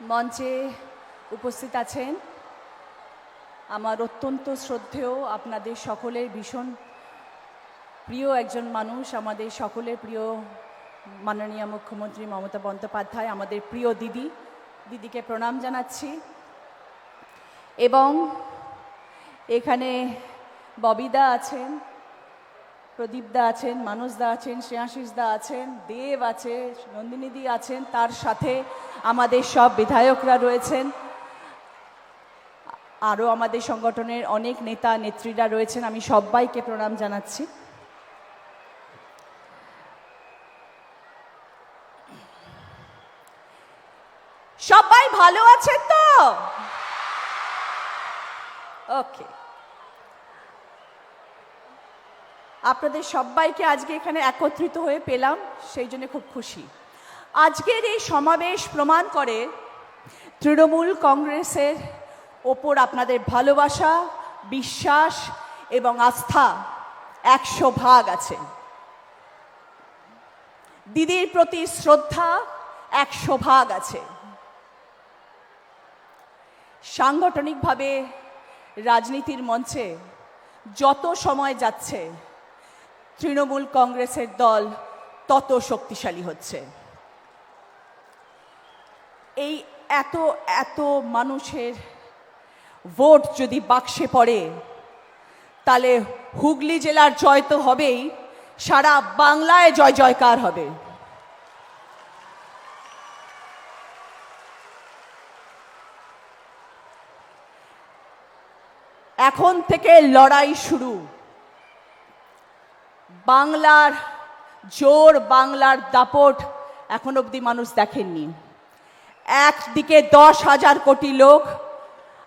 মঞ্চে উপস্থিত আছেন। আমার অত্যন্ত শ্রদ্ধেয় আপনাদের সকলের ভীষণ প্রিয় একজন মানুষ, আমাদের সকলের প্রিয় মাননীয় মুখ্যমন্ত্রী মমতা বন্দ্যোপাধ্যায়, আমাদের প্রিয় দিদি। দিদিকে প্রণাম জানাচ্ছি। এবং এখানে ববিদা আছেন। প্রদীপদা আছেন মানুষদা আছেন, শ্রেয়াশিসদা আছেন, দেব আছে, নন্দিনীদি আছেন, তার সাথে আমাদের সব বিধায়করা রয়েছেন। আরও আমাদের সংগঠনের অনেক নেতা, নেত্রীরা রয়েছেন, আমি সবাইকে প্রণাম জানাচ্ছি। সবাই ভালো আছেন তো? ওকে। আপনাদের সবাইকে আজকে এখানে একত্রিত হয়ে পেলাম, সেই জন্য খুব খুশি। আজকের এই সমাবেশ প্রমাণ করে তৃণমূল কংগ্রেসের ওপর আপনাদের ভালোবাসা, বিশ্বাস এবং আস্থা একশো ভাগ আছে। দিদির প্রতি শ্রদ্ধা একশো ভাগ আছে। সাংগঠনিকভাবে রাজনীতির মঞ্চে যত সময় যাচ্ছে তৃণমূল কংগ্রেসের দল তত শক্তিশালী হচ্ছে। এই এত এত মানুষের ভোট যদি বাক্সে পড়ে, তাহলে হুগলি জেলার জয় তো হবেই, সারা বাংলায় জয় জয়কার হবে। এখন থেকে লড়াই শুরু। বাংলার জোর, বাংলার দাপট এখন অবধি মানুষ দেখেননি। একদিকে দশ হাজার কোটি লোক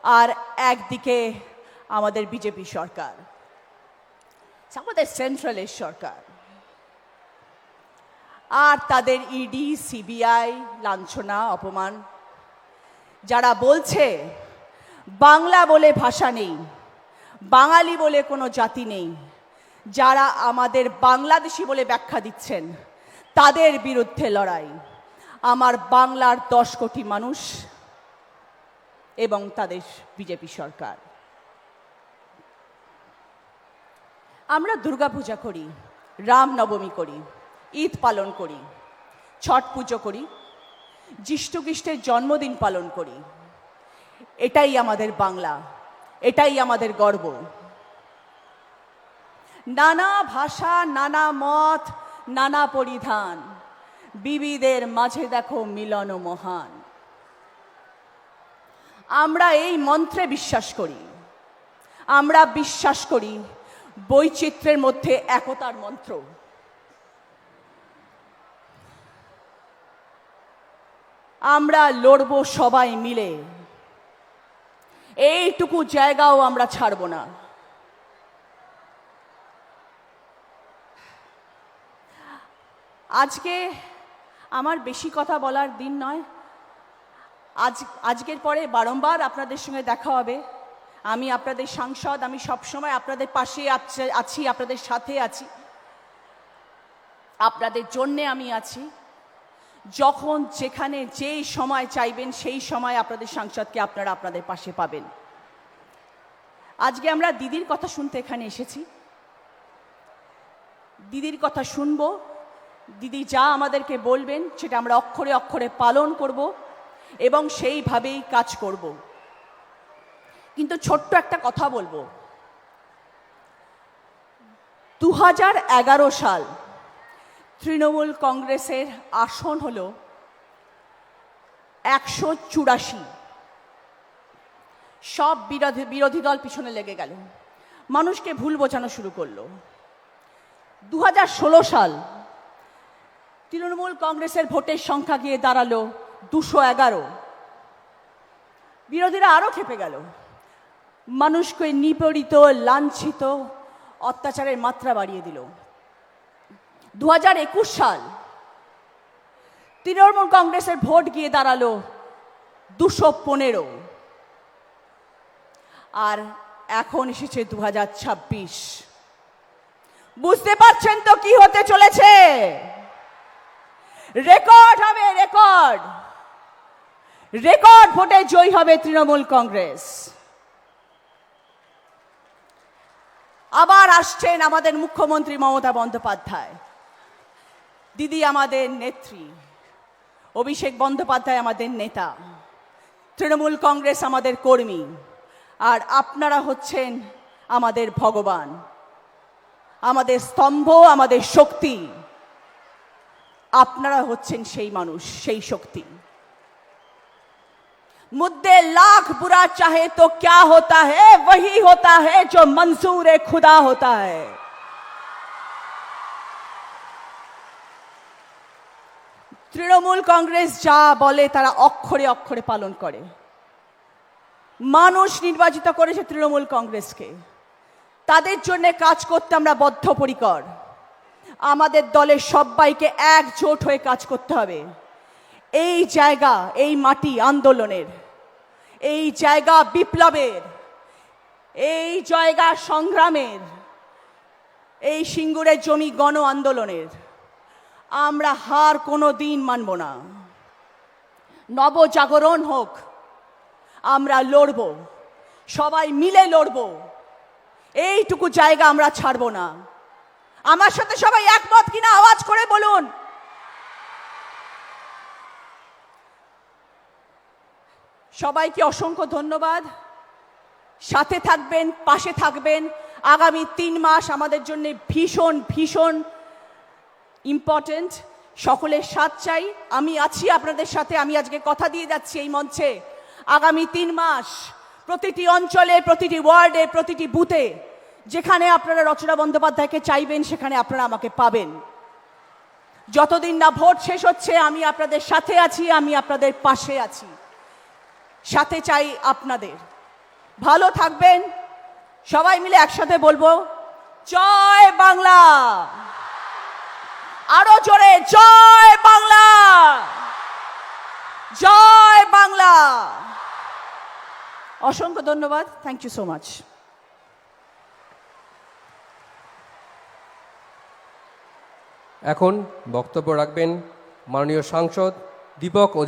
আর একদিকে আমাদের বিজেপি সরকার। আমাদের সেন্ট্রালের সরকার। আর তাদের ইডি সিবিআই লাঞ্ছনা, অপমান, যারা বলছে বাংলা বলে ভাষা নেই, বাঙালি বলে কোনো জাতি নেই। যারা আমাদের বাংলাদেশি বলে ব্যাখ্যা দিচ্ছেন, তাদের বিরুদ্ধে লড়াই। আমার বাংলার দশ কোটি মানুষ এবং তাদের বিজেপি সরকার। আমরা দুর্গাপূজা করি, রামনবমী করি, ঈদ পালন করি, ছট পুজো করি যিষ্টুখ্রিস্টের জন্মদিন পালন করি। এটাই আমাদের বাংলা, এটাই আমাদের গর্ব। নানা ভাষা, নানা মত, নানা পরিধান। বিবিদের মাঝে দেখো মিলন মহান। আমরা এই মন্ত্রে বিশ্বাস করি। আমরা বিশ্বাস করি বৈচিত্র্যের মধ্যে একতার মন্ত্র। আমরা লড়ব সবাই মিলে। এইটুকু জায়গাও আমরা ছাড়ব না। আজকে আমার বেশি কথা বলার দিন নয়। আজ, আজকের পরে বারংবার আপনাদের সঙ্গে দেখা হবে। আমি আপনাদের সাংসদ, আমি সবসময় আপনাদের পাশে আছি- আছি, আপনাদের সাথে আছি। আপনাদের জন্যে আমি আছি। যখন, যেখানে, যেই সময় চাইবেন, সেই সময় আপনাদের সাংসদকে আপনারা আপনাদের পাশে পাবেন। আজকে আমরা দিদির কথা শুনতে এখানে এসেছি। দিদির কথা শুনব। দিদি যা আমাদেরকে বলবেন, সেটা আমরা অক্ষরে অক্ষরে পালন করব এবং সেইভাবেই কাজ করব। কিন্তু ছোট্ট একটা কথা বলব। দু সাল তৃণমূল কংগ্রেসের আসন হল একশো চুরাশি। সব বিরোধী বিরোধী দল পিছনে লেগে গেল। মানুষকে ভুল বোঝানো শুরু করল। দু হাজার ষোলো সাল তৃণমূল কংগ্রেসের ভোটের সংখ্যা গিয়ে দাঁড়াল দুশো এগারো। বিরোধীরা আরও খেপে গেল। মানুষকে নিপীড়িত, লাঞ্ছিত অত্যাচারের মাত্রা বাড়িয়ে দিল। দু একুশ সাল তৃণমূল কংগ্রেসের ভোট গিয়ে দাঁড়াল দুশো পনেরো। আর এখন এসেছে দু ছাব্বিশ। বুঝতে পারছেন তো কি হতে চলেছে? রেকর্ড হবে রেকর্ড রেকর্ড ভোটে জয়ী হবে তৃণমূল কংগ্রেস। আবার আসছেন আমাদের মুখ্যমন্ত্রী মমতা বন্দ্যোপাধ্যায়। দিদি আমাদের নেত্রী। অভিষেক বন্দ্যোপাধ্যায় আমাদের নেতা। তৃণমূল কংগ্রেস আমাদের কর্মী। আর আপনারা হচ্ছেন আমাদের ভগবান। আমাদের স্তম্ভ, আমাদের শক্তি। আপনারা হচ্ছেন সেই মানুষ সেই শক্তি मुद्दे लाख बुरा चाहे तो क्या होता है वही होता है जो मंसूर खुदा होता है তৃণমূল কংগ্রেস যা বলে তারা অক্ষরে অক্ষরে পালন করে মানুষ নির্বাচিত করেছে তৃণমূল কংগ্রেসকে তাদের জন্য কাজ করতে আমরা বদ্ধপরিকর আমাদের দলের সবাইকে একজোট হয়ে কাজ করতে হবে। এই জায়গা, এই মাটি আন্দোলনের, এই জায়গা বিপ্লবের, এই জায়গা সংগ্রামের, এই সিঙ্গুরের জমি গণ আন্দোলনের, আমরা হার কোনো দিন মানব না। নবজাগরণ হোক, আমরা লড়ব, সবাই মিলে লড়ব, এইটুকু জায়গা আমরা ছাড়বো না। আমার সাথে সবাই একমত কিনা আওয়াজ করে বলুন। সবাইকে অসংখ্য ধন্যবাদ। সাথে থাকবেন, পাশে থাকবেন। আগামী তিন মাস আমাদের জন্য ভীষণ ভীষণ ইম্পর্ট্যান্ট সকলের সাথ চাই। আমি আছি আপনাদের সাথে। আমি আজকে কথা দিয়ে যাচ্ছি এই মঞ্চে। আগামী তিন মাস প্রতিটি অঞ্চলে, প্রতিটি ওয়ার্ডে, প্রতিটি বুথে যেখানে আপনারা রচনা বন্দ্যোপাধ্যায়কে চাইবেন, সেখানে আপনারা আমাকে পাবেন। যতদিন না ভোট শেষ হচ্ছে, আমি আপনাদের সাথে আছি, আমি আপনাদের পাশে আছি। সাথে চাই আপনাদের। ভালো থাকবেন। সবাই মিলে একসাথে বলব, জয় বাংলা! আরও জোরে, জয় বাংলা! জয় বাংলা! অসংখ্য ধন্যবাদ। থ্যাংক ইউ সো মাচ এখন বক্তব্য রাখবেন মাননীয় সাংসদ দীপক অধিকারী।